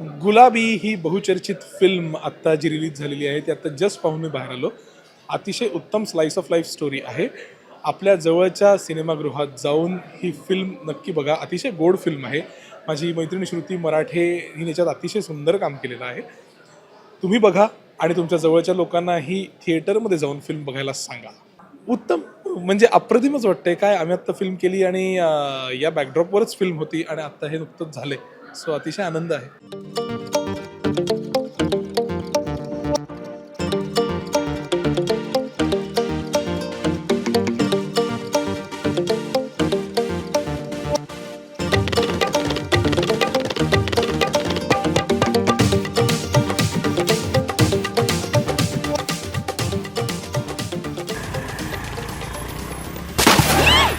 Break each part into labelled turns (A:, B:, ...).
A: गुलाबी ही बहुचर्चित फिल्म आत्ता जी रिलीज झालेली आहे ती आत्ता जस्ट पाहून मी बाहेर आलो. अतिशय उत्तम स्लाइस ऑफ लाईफ स्टोरी आहे. आपल्या जवळच्या सिनेमागृहात जाऊन ही फिल्म नक्की बघा. अतिशय गोड फिल्म आहे. माझी मैत्रिणी श्रुती मराठे हिने याच्यात अतिशय सुंदर काम केलेलं आहे. तुम्ही बघा आणि तुमच्या जवळच्या लोकांनाही थिएटरमध्ये जाऊन फिल्म बघायला सांगा. उत्तम म्हणजे अप्रतिमच वाटतंय. काय आम्ही आत्ता फिल्म केली आणि या बॅकड्रॉपवरच फिल्म होती आणि आत्ता हे नुकतंच झालंय. सो अतिशय आनंद आहे.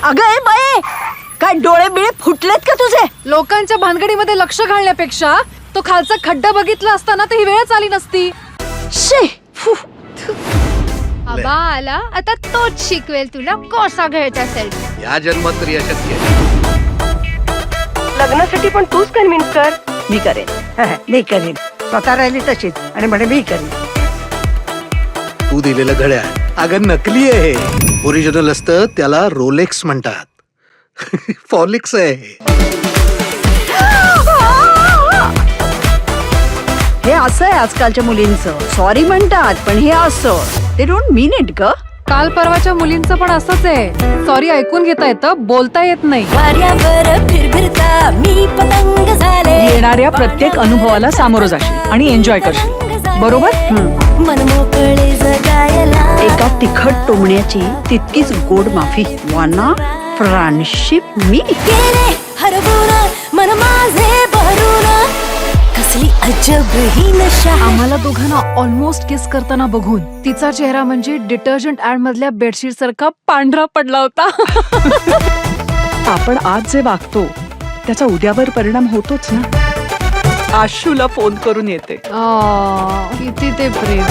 B: अगं ए बाई काय डोळे बिळे फुटलेत का तुझे?
C: लोकांच्या भानगडीमध्ये लक्ष घालण्यापेक्षा तो खालचा खड्डा बघितला असताना तर ही वेळच आली नसती.
B: शी फु.
D: आबा आला आता तोच शिकवेल तुला कसा घ्यायचा असेल
E: या जन्मात तरी अशक्य आहे.
F: लग्नासाठी पण तूच कन्व्हिन्स कर.
B: मी करेन. हं, मी करेन. स्वतः राहिली तशीच. आणि म्हणे मी करेन.
E: तू दिलेलं घड्याळ. अगं नकली आहे. ओरिजिनल असतं त्याला रोलेक्स म्हणतात. फॉलिक्स आहे.
B: हे असं आहे आजकालच्या मुलींचं. सॉरी म्हणतात पण हे असं. ते डोंट मीन इट ग.
C: काल परवाच्या मुलींचं पण असंच आहे. सॉरी ऐकून घेता येतं बोलता येत नाही.
G: येणाऱ्या प्रत्येक अनुभवाला सामोरं जाशील आणि एन्जॉय करशील. बरोबर?
B: एका तिखट टोमण्याची तितकीच गोड माफी. वाना फ्रेंडशिप मी
H: मन माझे भरून. कसली अजब ही नशा.
C: आम्हाला दोघांना ऑलमोस्ट किस करताना बघून तिचा चेहरा म्हणजे डिटर्जंट ऍड मधल्या बेडशीट सारखा पांढरा पडला होता.
G: आपण आज जे वागतो त्याचा उद्यावर परिणाम होतोच ना? आशूला फोन करून येते.
C: आ, किती ते प्रेम.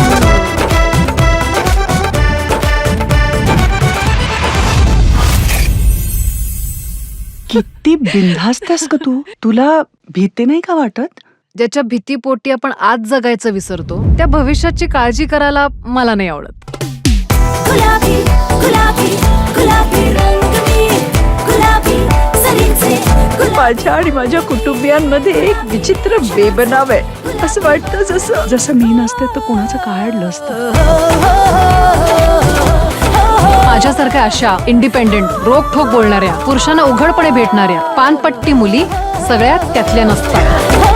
G: किती बिनधास्त का तू? तुला भीती नाही का वाटत?
C: ज्याच्या भीतीपोटी आपण आज जगायचं विसरतो त्या भविष्याची काळजी करायला मला नाही आवडत.
H: गुलाबी गुलाबी गुलाबी रंग मी. गुलाबी सरीचे गुलाबी.
B: माझ्या आणि माझ्या कुटुंबियांमध्ये एक विचित्र बेबनाव आहे. असं वाटतं जसं
G: जसं मी नसते तर कुणाचं काय अडलं असतं
C: माझ्यासारख्या अशा इंडिपेंडेंट रोखोक बोलणाऱ्या पुरुषांना उघडपणे भेटणाऱ्या पानपट्टी मुली सगळ्यात त्यातल्या नसतात.